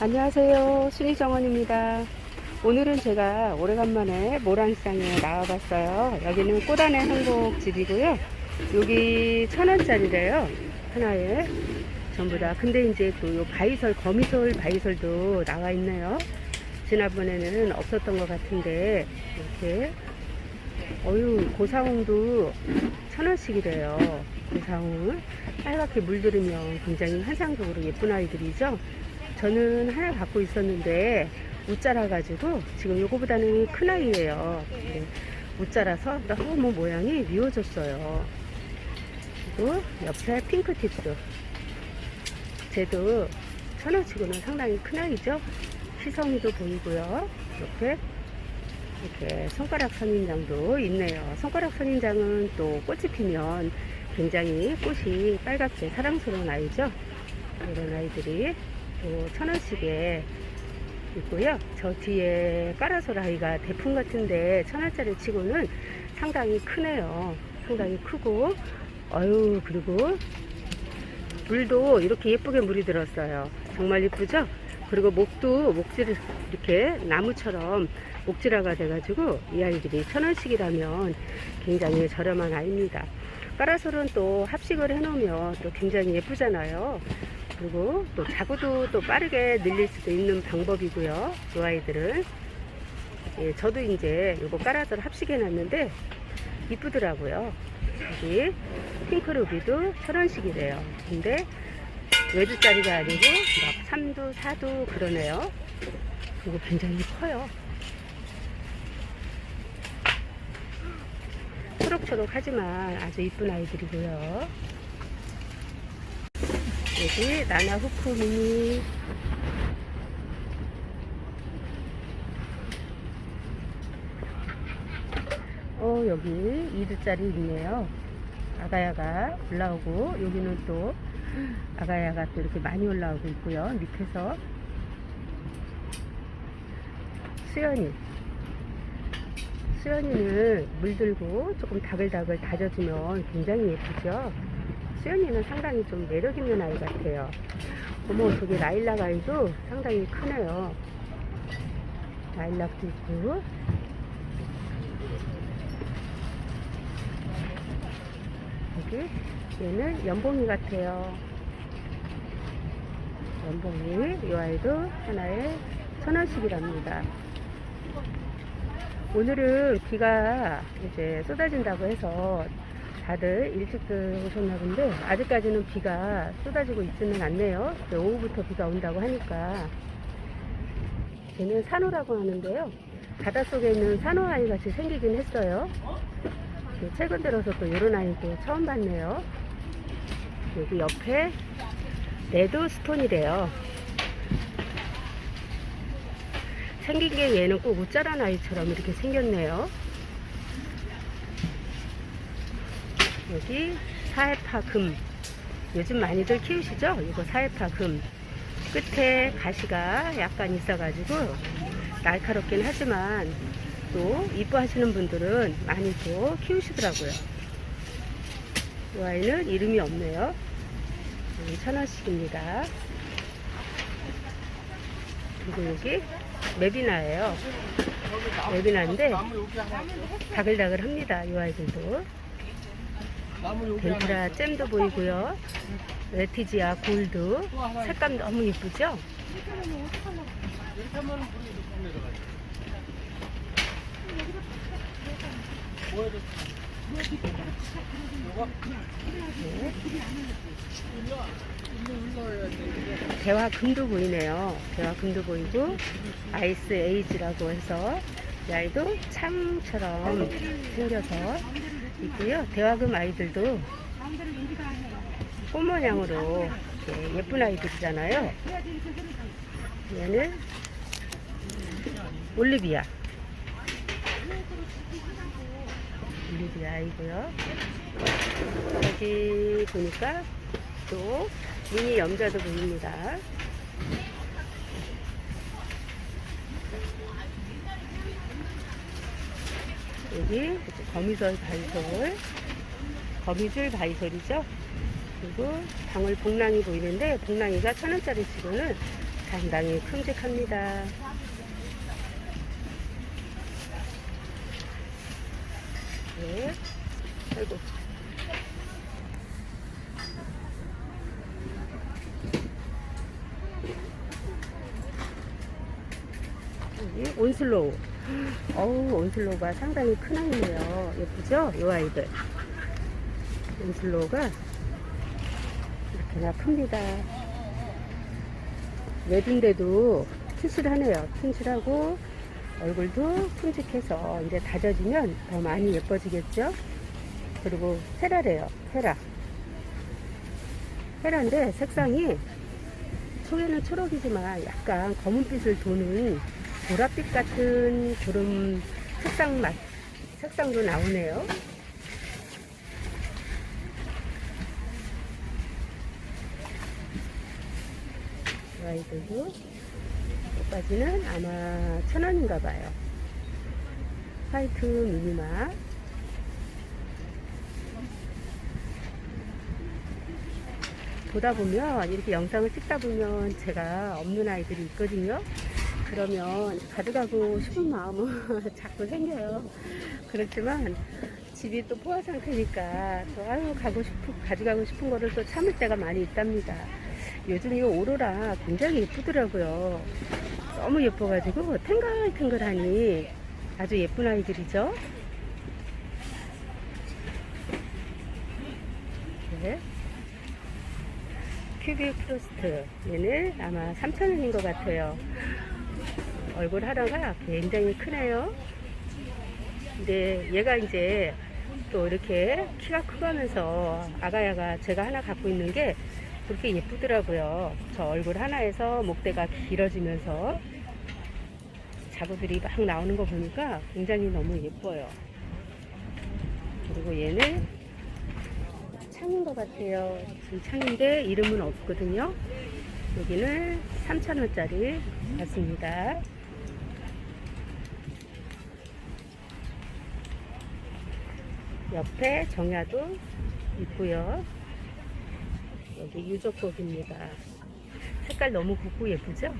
안녕하세요. 순이정원입니다. 오늘은 제가 오래간만에 모란시장에 나와봤어요. 여기는 꼬단의 행복집이고요. 여기 천 원짜리래요. 하나에. 전부 다. 근데 이제 또요 바이설, 거미솔 바이설도 나와 있네요. 지난번에는 없었던 것 같은데, 이렇게. 어유 고사홍도 천 원씩이래요. 고사홍. 빨갛게 물들으면 굉장히 환상적으로 예쁜 아이들이죠. 저는 하나 갖고 있었는데 못 자라가지고 지금 요거보다는 큰 아이예요. 근데 못 자라서 너무 모양이 미워졌어요. 그리고 옆에 핑크tip도 쟤도 천원치고는 상당히 큰 아이죠. 시성이도 보이고요. 이렇게 이렇게 손가락 선인장도 있네요. 손가락 선인장은 또 꽃이 피면 굉장히 꽃이 빨갛게 사랑스러운 아이죠. 이런 아이들이 또 천 원씩에 있고요. 저 뒤에 까라솔 아이가 대풍 같은데 천 원짜리 치고는 상당히 크네요. 상당히 크고, 어유 그리고 물도 이렇게 예쁘게 물이 들었어요. 정말 예쁘죠? 그리고 목도 목질 이렇게 나무처럼 목질화가 돼가지고 이 아이들이 천 원씩이라면 굉장히 저렴한 아이입니다. 까라솔은 또 합식을 해놓으면 또 굉장히 예쁘잖아요. 그리고 또 자구도 또 빠르게 늘릴 수도 있는 방법이고요. 이 아이들은. 예, 저도 이제 이거 까라솔 합식해놨는데 이쁘더라고요. 여기 핑크루비도 천원씩이래요. 근데 외두짜리가 아니고 막 3두, 4두 그러네요. 그리고 굉장히 커요. 초록초록하지만 아주 이쁜 아이들이고요. 여기 나나 후크 미니. 어 여기 2두짜리 있네요. 아가야가 올라오고 여기는 또 아가야가 또 이렇게 많이 올라오고 있고요. 밑에서 수연이. 수연이는 물들고 조금 다글다글 다져주면 굉장히 예쁘죠 수연이는 상당히 좀 매력있는 아이 같아요. 어머, 저기 라일락 아이도 상당히 크네요. 라일락도 있고. 여기, 얘는 연봉이 같아요. 연봉이, 이 아이도 하나에 천 원씩이랍니다. 오늘은 비가 이제 쏟아진다고 해서 다들 일찍들 오셨나 본데 아직까지는 비가 쏟아지고 있지는 않네요. 오후부터 비가 온다고 하니까 쟤는 산호라고 하는데요. 바닷속에 있는 산호 아이 같이 생기긴 했어요. 네, 최근 들어서 또 이런 아이도 처음 봤네요. 여기 옆에 레드 스톤이래요. 생긴 게 얘는 꼭 웃자란 아이처럼 이렇게 생겼네요. 여기 사해파 금. 요즘 많이들 키우시죠? 이거 사해파 금. 끝에 가시가 약간 있어가지고 날카롭긴 하지만 또 이뻐하시는 분들은 많이 또 키우시더라고요. 이 아이는 이름이 없네요. 천 원씩입니다. 그리고 여기 메비나예요. 메비나인데 다글다글 합니다. 이 아이들도. 덴트라 잼도 보이고요. 레티지아 골드 색감 너무 이쁘죠? 네. 대화 금도 보이네요. 대화 금도 보이고 아이스 에이지라고 해서 이 아이도 창처럼 생겨서 있고요. 대화금 아이들도 꽃 모양으로 이렇게 예쁜 아이들이잖아요. 얘는 올리비아. 올리비아 아이고요. 여기 보니까 또 미니 염자도 보입니다. 여기 거미줄 바이솔 거미줄 바이솔이죠 그리고 방울 복랑이 보이는데 복랑이가 천 원짜리 치고는 상당히 큼직합니다. 네. 아이고. 온슬로우. 어우, 온슬로우가 상당히 큰 아이네요. 예쁘죠? 이 아이들. 온슬로우가 이렇게나 큽니다. 웨딩데도 튼실하네요. 튼실하고 얼굴도 큼직해서 이제 다져지면 더 많이 예뻐지겠죠? 그리고 테라래요. 테라. 테라인데 색상이 속에는 초록이지만 약간 검은빛을 도는 보랏빛 같은 그런 색상 맛, 색상도 나오네요. 이 아이들도 여기까지는 아마 천 원인가 봐요. 화이트 미니마. 보다 보면 이렇게 영상을 찍다 보면 제가 없는 아이들이 있거든요. 그러면 가져가고 싶은 마음은 자꾸 생겨요. 그렇지만 집이 또 포화 상태니까 또 아유 가고 싶은 가져가고 싶은 거를 또 참을 때가 많이 있답니다. 요즘 이 오로라 굉장히 예쁘더라고요. 너무 예뻐가지고 탱글탱글하니 아주 예쁜 아이들이죠. 네. 큐빅 프로스트 얘는 아마 3,000원인 것 같아요. 얼굴 하나가 굉장히 크네요. 근데 얘가 이제 또 이렇게 키가 크가면서 아가야가 제가 하나 갖고 있는 게 그렇게 예쁘더라고요. 저 얼굴 하나에서 목대가 길어지면서 자구들이 막 나오는 거 보니까 굉장히 너무 예뻐요. 그리고 얘는 창인 것 같아요. 지금 창인데 이름은 없거든요. 여기는 3,000원짜리 같습니다. 옆에 정야도 있고요. 여기 유적곡입니다. 색깔 너무 곱고 예쁘죠?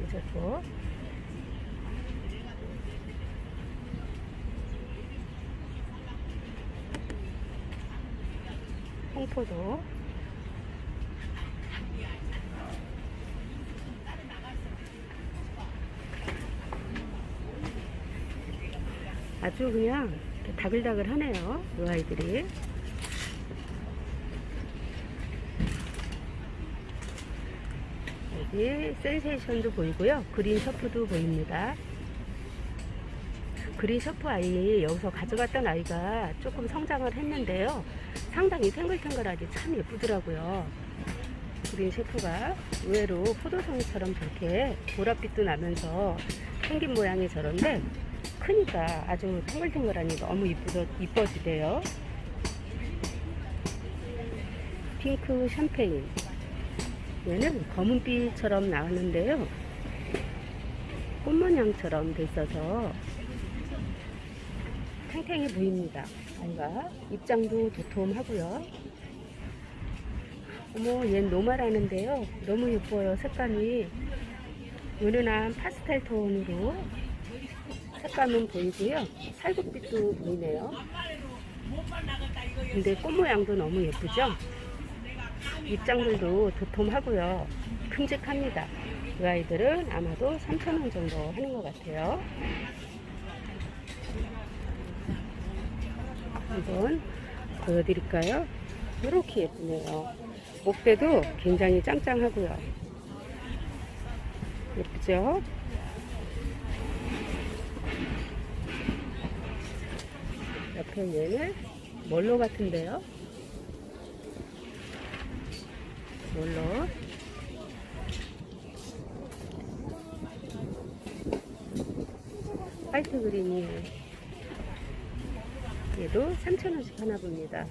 유적곡. 홍포도. 아주 그냥 다글다글 하네요. 이 아이들이. 여기 센세이션도 보이고요. 그린 셔프도 보입니다. 그린 셔프 아이 여기서 가져갔던 아이가 조금 성장을 했는데요. 상당히 탱글탱글하게 참 예쁘더라고요. 그린 셰프가 의외로 포도송이처럼 저렇게 보랏빛도 나면서 생긴 모양이 저런데 크니까 아주 탱글탱글하니 너무 이쁘더, 이뻐지대요. 핑크 샴페인. 얘는 검은빛처럼 나왔는데요. 꽃모양처럼 돼 있어서 탱탱해 보입니다. 뭔가 입장도 도톰하고요. 어머, 얘 노말하는데요. 너무 예뻐요. 색감이 은은한 파스텔 톤으로 색감은 보이고요. 살구빛도 보이네요. 근데 꽃 모양도 너무 예쁘죠? 입장들도 도톰하고요. 큼직합니다. 이 아이들은 아마도 3,000원 정도 하는 것 같아요. 한번 보여드릴까요? 이렇게 예쁘네요. 목대도 굉장히 짱짱하고요. 예쁘죠? 옆에 얘는 멀로 같은데요? 멀로. 화이트 그린이 얘도 3,000원씩 하나 봅니다.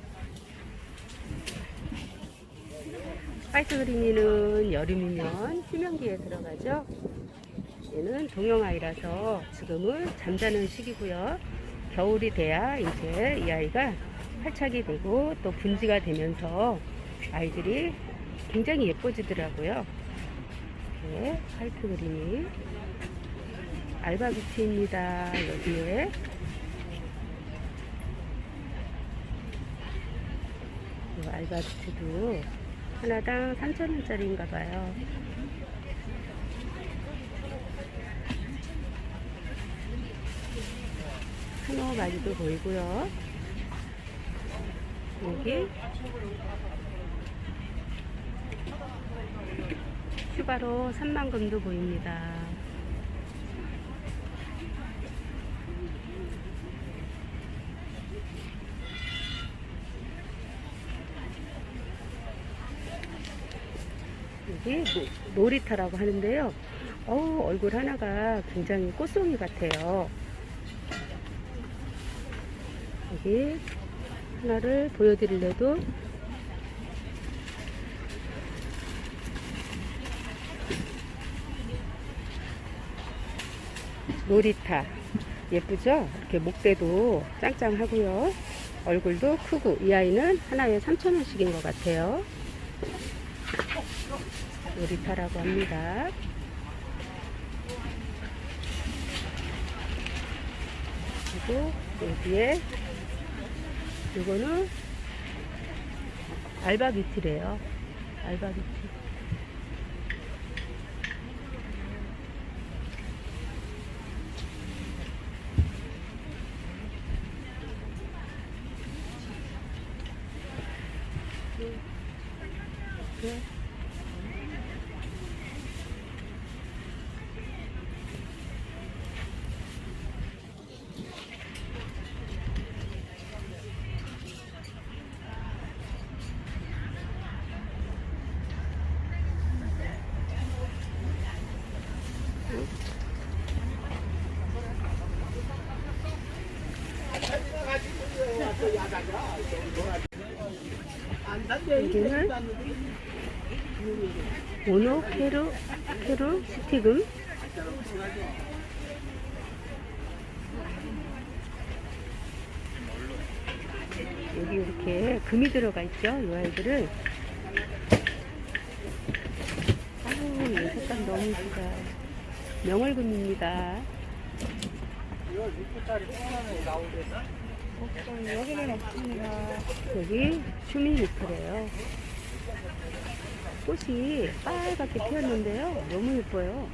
화이트 그린이는 여름이면 휴면기에 들어가죠. 얘는 동영아이라서 지금은 잠자는 시기고요. 겨울이 돼야 이제 이 아이가 활착이 되고 또 분지가 되면서 아이들이 굉장히 예뻐지더라고요. 이렇게 화이트 그린이 알바비트입니다. 여기에 이 알바비트도 하나당 3,000원짜리인가 봐요. 한호 가지도 보이고요. 여기 휴가로 3만금도 보입니다. 여기 노- 놀이터라고 하는데요. 어우, 얼굴 하나가 굉장히 꽃송이 같아요. 여기 하나를 보여드리려도 놀이타 예쁘죠? 이렇게 목대도 짱짱하고요. 얼굴도 크고 이 아이는 하나에 3,000원씩인 것 같아요. 놀이타라고 합니다. 그리고 여기에 이거는 알바비트래요. 알바비트. 네. 여기는 오노 케루 케루 스티금 여기 이렇게 금이 들어가 있죠 이 아이들은 아우 이 색감 너무 이쁘다. 명월금입니다 여기는 없습니다. 여기 슈미리프래요. 꽃이 빨갛게 피었는데요. 너무 예뻐요